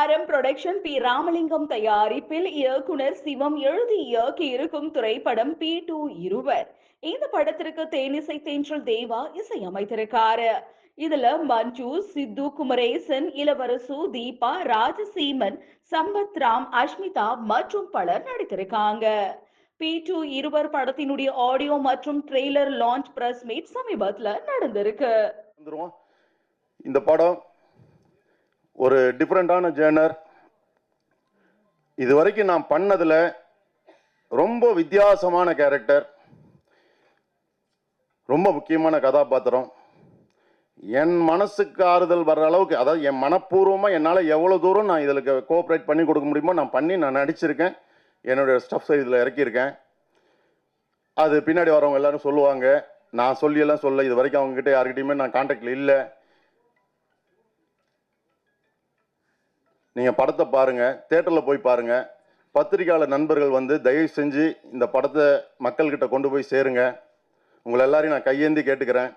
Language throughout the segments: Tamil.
ஆரம் புரொடக்ஷன் பி. ராமலிங்கம் தயாரிப்பில் இயக்குனர் சிவம் எழுதி இயக்கி இருக்கும் திரைப்படம் பி. டூ. இருவர். இந்த படத்திற்கு தேனிசை தென்றல் தேவா இசையமைத்திருக்காரு. இதுல மஞ்சு சித்து குமரேசன் இளவரசு தீபா ராஜசீமன் சம்பத் ராம் அஷ்மிதா மற்றும் பலர் நடித்திருக்காங்க. பி. டூ. இருவர் படத்தினுடைய ஆடியோ மற்றும் ட்ரெய்லர் லான்ச் பிரஸ் மீட் சமீபத்துல நடந்திருக்கு. இந்த படம் ஒரு டிஃப்ரெண்ட்டான ஜேர்னர் இது வரைக்கும் நான் பண்ணதில் ரொம்ப வித்தியாசமான கேரக்டர் ரொம்ப முக்கியமான கதாபாத்திரம். என் மனசுக்கு ஆறுதல் வர்ற அளவுக்கு அதாவது என் மனப்பூர்வமாக என்னால் எவ்வளோ தூரம் நான் இதில் கோஆப்ரேட் பண்ணி கொடுக்க முடியுமோ நான் பண்ணி நான் நடிச்சிருக்கேன். என்னுடைய ஸ்டஃப்ஸை இதில் இறக்கியிருக்கேன். அது பின்னாடி வரவங்க எல்லாரும் சொல்லுவாங்க. நான் சொல்லியெல்லாம் சொல்ல இது வரைக்கும் அவங்ககிட்ட யார்கிட்டயுமே நான் கான்டாக்டில் இல்லை. நீங்கள் படத்தை பாருங்கள் தேட்டரில் போய் பாருங்கள் பத்திரிக்கையாளர் நண்பர்கள் வந்து தயவு செஞ்சு இந்த படத்தை மக்கள்கிட்ட கொண்டு போய் சேருங்க. உங்களை எல்லாரையும் நான் கையேந்தி கேட்டுக்கிறேன்.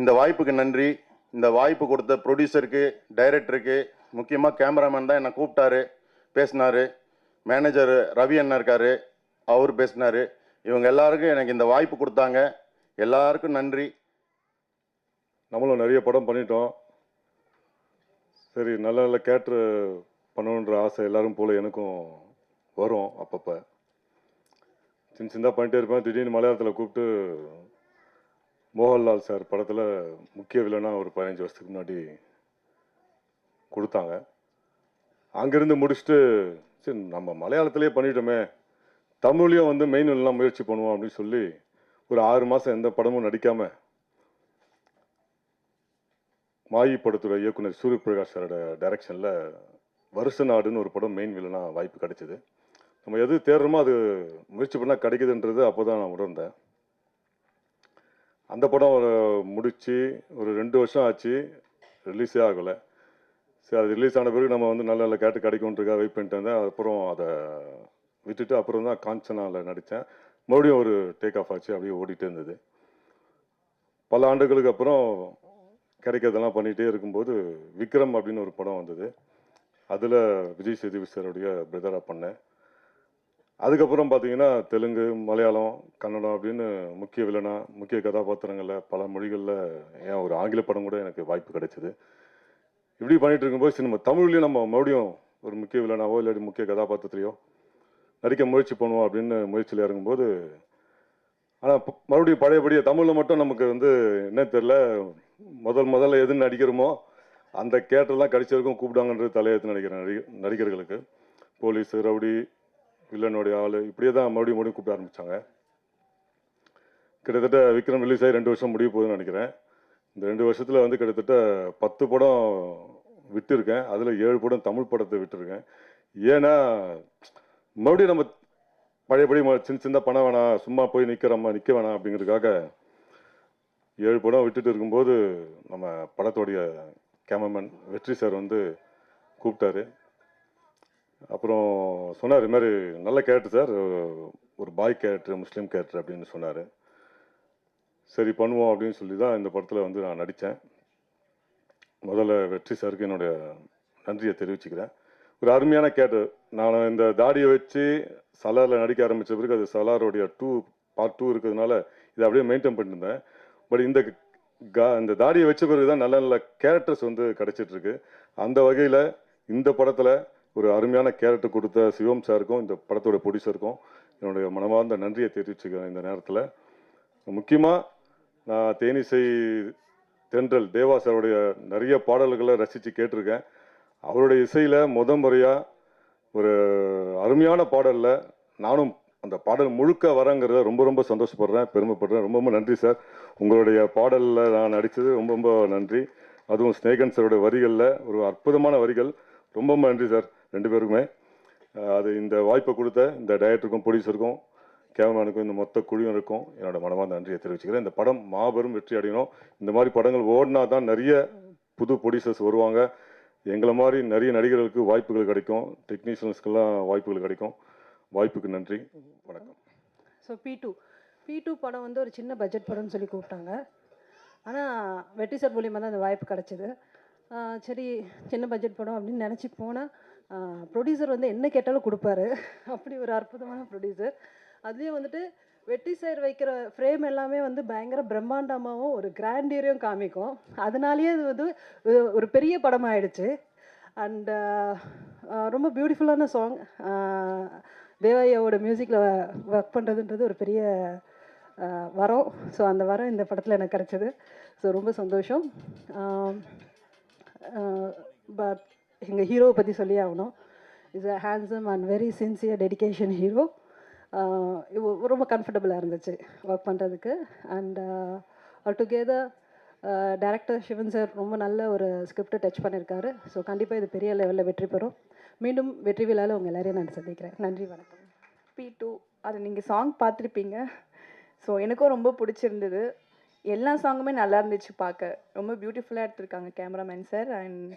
இந்த வாய்ப்புக்கு நன்றி. இந்த வாய்ப்பு கொடுத்த ப்ரொடியூசருக்கு டைரக்டருக்கு முக்கியமாக கேமராமேன் தான் என்னை கூப்பிட்டாரு பேசினாரு. மேனேஜர் ரவி அண்ணா இருக்கார் அவர் பேசினாரு. இவங்க எல்லாருக்கும் எனக்கு இந்த வாய்ப்பு கொடுத்தாங்க. எல்லாருக்கும் நன்றி. நம்மளும் நிறைய படம் பண்ணிட்டோம். சரி நல்ல நல்ல கேட்ரு பண்ணணுன்ற ஆசை எல்லாரும் போல எனக்கும் வரும் அப்பப்போ. சின்ன சின்னதாக பண்ணிட்டே இருப்பேன். திடீர்னு மலையாளத்தில் கூப்பிட்டு மோகன்லால் சார் படத்தில் முக்கிய வில்லனாக ஒரு பதினஞ்சு வருஷத்துக்கு முன்னாடி கொடுத்தாங்க. அங்கேருந்து முடிச்சுட்டு சரி நம்ம மலையாளத்திலே பண்ணிட்டோமே தமிழ்லையும் வந்து மெயின் எல்லாம் முயற்சி பண்ணுவோம் அப்படின்னு சொல்லி ஒரு ஆறு மாதம் எந்த படமும் நடிக்காமல் மாயி படத்தோட இயக்குனர் சூரிய பிரகாஷ் சாரோட டைரக்ஷனில் வருஷ நாடுன்னு ஒரு படம் மெயின் வில்லனாக வாய்ப்பு கிடைச்சிது. நம்ம எது தேடுறோமோ அது முயற்சி பண்ணால் கிடைக்குதுன்றது அப்போ தான் நான் உணர்ந்தேன். அந்த படம் ஒரு முடித்து ஒரு ரெண்டு வருஷம் ஆச்சு ரிலீஸே ஆகலை. சரி அது ரிலீஸ் ஆன பிறகு நம்ம வந்து நல்ல நல்ல கேட்டு கிடைக்கும்ன்றக்காக வெயிட் பண்ணிட்டு இருந்தேன். அப்புறம் அதை விட்டுட்டு அப்புறம் தான் காஞ்சனாவில் நடித்தேன். மறுபடியும் ஒரு டேக் ஆஃப் ஆச்சு அப்படியே ஓடிட்டு இருந்தது. பல ஆண்டுகளுக்கு அப்புறம் கிடைக்கிறதெல்லாம் பண்ணிகிட்டே இருக்கும்போது விக்ரம் அப்படின்னு ஒரு படம் வந்தது. அதில் விஜய் சேதுபதி சாருடைய பிரதராக பண்ணேன். அதுக்கப்புறம் பார்த்தீங்கன்னா தெலுங்கு மலையாளம் கன்னடம் அப்படின்னு முக்கிய வில்லனா முக்கிய கதாபாத்திரங்களில் பல மொழிகளில் ஏன் ஒரு ஆங்கில படம் கூட எனக்கு வாய்ப்பு கிடைச்சிது. இப்படி பண்ணிகிட்டு இருக்கும்போது சினிமா நம்ம நம்ம மறுபடியும் ஒரு முக்கிய வில்லனாவோ இல்லாட்டி முக்கிய கதாபாத்திரத்திலையோ நடிக்க முயற்சி பண்ணுவோம் அப்படின்னு முயற்சியில் இறங்கும்போது ஆனால் மறுபடியும் பழையபடியே தமிழில் மட்டும் நமக்கு வந்து என்ன தெரில முதல் முதல்ல எது நடிக்கிறோமோ அந்த கேட்டெல்லாம் கடிச்சவருக்கும் கூப்பிடுவாங்கன்றது தலையெழுத்து நடிக்கிறேன் நடி நடிகர்களுக்கு. போலீஸ் ரவுடி வில்லனுடைய ஆள் இப்படியே தான் மறுபடியும் மறுபடியும் கூப்பிட ஆரம்பித்தாங்க கிட்டத்தட்ட விக்ரம் ரிலீஸ் ஆகி ரெண்டு வருஷம் முடிய போகுதுன்னு நினைக்கிறேன். இந்த ரெண்டு வருஷத்தில் வந்து கிட்டத்தட்ட பத்து படம் விட்டுருக்கேன். அதில் ஏழு படம் தமிழ் படத்தை விட்டுருக்கேன். ஏன்னா மறுபடியும் நம்ம பழையபடி ம- சின்ன சின்ன பணம் வேணாம் சும்மா போய் நிற்கிறோமா நிற்க வேணாம் அப்படிங்கிறதுக்காக ஏழு படம் விட்டுட்டு இருக்கும்போது நம்ம படத்தோடைய கேமராமேன் வெற்றி சார் வந்து கூப்பிட்டாரு. அப்புறம் சொன்னார் இது மாதிரி நல்ல கேரக்டர் சார் ஒரு பாய் கேரக்டர் முஸ்லீம் கேரக்டர் அப்படின்னு சொன்னார். சரி பண்ணுவோம் அப்படின்னு சொல்லி தான் இந்த படத்தில் வந்து நான் நடித்தேன் முதல்ல வெற்றி சாருக்கு என்னுடைய நன்றியை தெரிவிச்சுக்கிறேன். ஒரு அருமையான கேரக்டர் நான் இந்த தாடியை வச்சு சலாரில் நடிக்க ஆரம்பித்த பிறகு அது சலாரோடைய டூ பார்ட் டூ இருக்கிறதுனால இதை அப்படியே மெயின்டைன் பண்ணியிருந்தேன் பட் இந்த கா இந்த தாடியை வச்ச பிறகு தான் நல்ல நல்ல கேரக்டர்ஸ் வந்து கிடச்சிட்ருக்கு. அந்த வகையில் இந்த படத்தில் ஒரு அருமையான கேரக்டர் கொடுத்த சிவம் சாருக்கும் இந்த படத்தோட ப்ரொடியூசருக்கும் என்னுடைய மனமார்ந்த நன்றியை தெரிவிச்சுக்கிறேன் இந்த நேரத்தில். முக்கியமாக நான் தேனிசை தென்றல் தேவா சாருடைய நிறைய பாடல்களை ரசித்து கேட்டிருக்கேன். அவருடைய இசையில் முத முறையாக ஒரு அருமையான பாடலில் நானும் அந்த பாடல் முழுக்க வரங்கிறத ரொம்ப ரொம்ப சந்தோஷப்படுறேன் பெருமைப்படுறேன். ரொம்ப ரொம்ப நன்றி சார். உங்களுடைய பாடலில் நான் நடித்தது ரொம்ப ரொம்ப நன்றி. அதுவும் ஸ்னேகன் சாரோட வரிகளில் ஒரு அற்புதமான வரிகள். ரொம்ப ரொம்ப நன்றி சார் ரெண்டு பேருக்குமே. அது இந்த வாய்ப்பை கொடுத்த இந்த டைரக்டருக்கும் ப்ரொடியூசருக்கும் கேமரானுக்கும் இந்த மொத்த குழுவினருக்கும் என்னோட மனமார்ந்த நன்றியை தெரிவிச்சுக்கிறேன். இந்த படம் மாபெரும் வெற்றி அடையணும். இந்த மாதிரி படங்கள் ஓடினா தான் நிறைய புது ப்ரொடியூசர்ஸ் வருவாங்க. எங்களை மாதிரி நிறைய நடிகர்களுக்கு வாய்ப்புகள் கிடைக்கும். டெக்னீஷியன்ஸ்க்கெல்லாம் வாய்ப்புகள் கிடைக்கும். வாய்ப்புக்கு நன்றி. வணக்கம். So B two B two படம் வந்து ஒரு சின்ன பட்ஜெட் படம்னு சொல்லி கூப்பிட்டாங்க. ஆனால் வெற்றி சார் மூலியமாக தான் அந்த வாய்ப்பு கிடச்சிது. சரி சின்ன பட்ஜெட் படம் அப்படின்னு நினச்சி போனால் ப்ரொடியூசர் வந்து என்ன கேட்டாலும் கொடுப்பாரு. அப்படி ஒரு அற்புதமான ப்ரொடியூசர் அதுலேயும் வந்துட்டு வெட்டி சைடு வைக்கிற ஃப்ரேம் எல்லாமே வந்து பயங்கர பிரம்மாண்டமாகவும் ஒரு கிராண்டியரையும் காமிக்கும். அதனாலேயே இது வந்து ஒரு- பெரிய படம் ஆயிடுச்சு அண்ட் ரொம்ப பியூட்டிஃபுல்லான சாங் தேவாயாவோட மியூசிக்கில் ஒர்க் பண்ணுறதுன்றது ஒரு பெரிய வரம். ஸோ அந்த வரம் இந்த படத்தில் எனக்கு கிடச்சிது. ஸோ ரொம்ப சந்தோஷம். பட் எங்கள் ஹீரோவை பற்றி சொல்லி ஆகணும். Is a handsome and very sincere dedication hero ரொம்ப கம்ஃபர்டபுளாக இருந்துச்சு ஒர்க் பண்ணுறதுக்கு and together director Sivan sir ரொம்ப நல்ல ஒரு ஸ்கிரிப்டை டச் பண்ணியிருக்காரு ஸோ கண்டிப்பாக இது பெரிய லெவலில் வெற்றி பெறும். மீண்டும் வெற்றி விழாவில் உங்கள் எல்லாரையும் நான் சந்திக்கிறேன். நன்றி வணக்கம். பி டூ அது நீங்கள் சாங் பார்த்துருப்பீங்க. ஸோ எனக்கும் ரொம்ப பிடிச்சிருந்தது. எல்லா சாங்குமே நல்லா இருந்துச்சு பார்க்க. ரொம்ப பியூட்டிஃபுல்லாக எடுத்திருக்காங்க cameraman sir and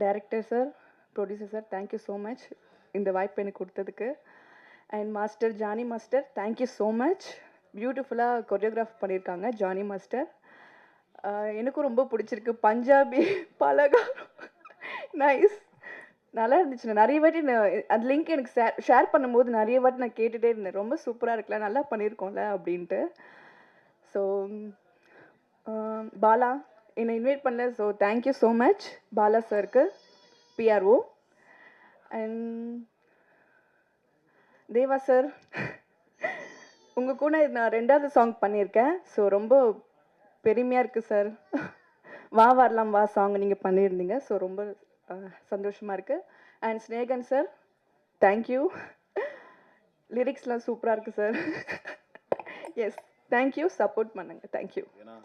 director sir producer sir thank you so much இந்த வாய்ப்பு எனக்கு கொடுத்ததுக்கு. And master Jani master thank you so much பியூட்டிஃபுல்லாக கொரியோகிராஃப் பண்ணியிருக்காங்க ஜானி மாஸ்டர் எனக்கும் ரொம்ப பிடிச்சிருக்கு. பஞ்சாபி பலகாரம். நைஸ் நல்லா இருந்துச்சு நான் நிறைய வாட்டி நான் அந்த லிங்க் எனக்கு ஷேர் ஷேர் பண்ணும்போது நிறைய வாட்டி நான் கேட்டுகிட்டே இருந்தேன். ரொம்ப சூப்பராக இருக்குல்ல நல்லா பண்ணியிருக்கோம்ல அப்படின்ட்டு. ஸோ um, பாலா என்னை இன்வைட் பண்ணல. So thank you so much Bala சாருக்கு பிஆர்ஓ அண்ட் தேவா சார் உங்கள் கூட நான் ரெண்டாவது சாங் பண்ணியிருக்கேன். ஸோ ரொம்ப பெருமையாக இருக்குது சார் வா வரலாம் வா சாங் நீங்கள் பண்ணியிருந்தீங்க. ஸோ ரொம்ப சந்தோஷமாக இருக்குது and Snehan sir thank you லிரிக்ஸ்லாம் சூப்பராக இருக்குது sir yes thank you support பண்ணுங்கள் தேங்க்யூ ஏன்னா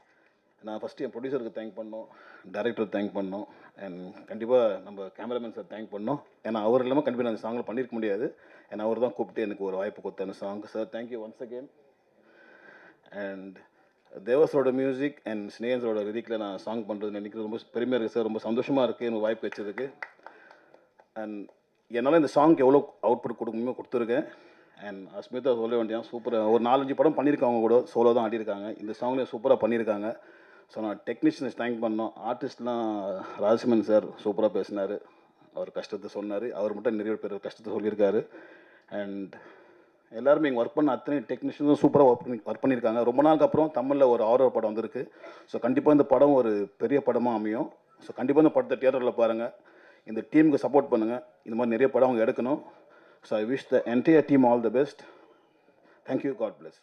நான் ஃபஸ்ட்டு என் ப்ரொடியூசருக்கு தேங்க் பண்ணோம். டேரக்டருக்கு தேங்க் பண்ணோம். அண்ட் கண்டிப்பாக நம்ம கேமராமேன் சார் தேங்க் பண்ணோம். ஏன்னா அவர் இல்லாமல் கண்டிப்பாக நான் அந்த சாங்கில் பண்ணியிருக்க முடியாது. ஏன்னா அவர் தான் கூப்பிட்டு எனக்கு ஒரு வாய்ப்பு கொடுத்த அந்த song sir thank you once again and தேவஸோட music and ஸ்னேகன்ஸோட லிரிக்கில் நான் சாங் பண்ணுறது நினைக்கிறது ரொம்ப பெருமையாக இருக்குது சார் ரொம்ப சந்தோஷமாக இருக்குது எனக்கு வாய்ப்பு வச்சதுக்கு. அண்ட் என்னால் இந்த சாங்க்கு எவ்வளோ அவுட்புட் கொடுக்கணுமோ கொடுத்துருக்கேன். அண்ட் அஸ்மிதா சொல்ல வேண்டியதான் சூப்பராக ஒரு நாலஞ்சு படம் பண்ணியிருக்காங்க கூட சோலோ தான் ஆடிருக்காங்க இந்த சாங்லேயும் சூப்பராக பண்ணியிருக்காங்க ஸோ நான் டெக்னீஷியன்ஸ் தேங்க் பண்ணோம். ஆர்டிஸ்ட்லாம் ராஜசிமன் சார் சூப்பராக பேசினார். அவர் கஷ்டத்தை சொன்னார். அவர் மட்டும் நிறைய பேர் கஷ்டத்தை சொல்லியிருக்காரு. அண்ட் எல்லாருமே இங்கே ஒர்க் பண்ண அத்தனை டெக்னீஷியனும் சூப்பராக ஒர்க் பண்ணி ஒர்க் பண்ணியிருக்காங்க. ரொம்ப நாளுக்கு அப்புறம் தமிழில் ஒரு ஆரோ படம் வந்திருக்கு. ஸோ கண்டிப்பாக இந்த படம் ஒரு பெரிய படமாக அமையும். ஸோ கண்டிப்பாக இந்த படத்தை தியேட்டரில் பாருங்கள் இந்த டீமுக்கு சப்போர்ட் பண்ணுங்கள் இந்த மாதிரி நிறைய படம் அவங்க எடுக்கணும். So I wish the entire team all the best thank you god bless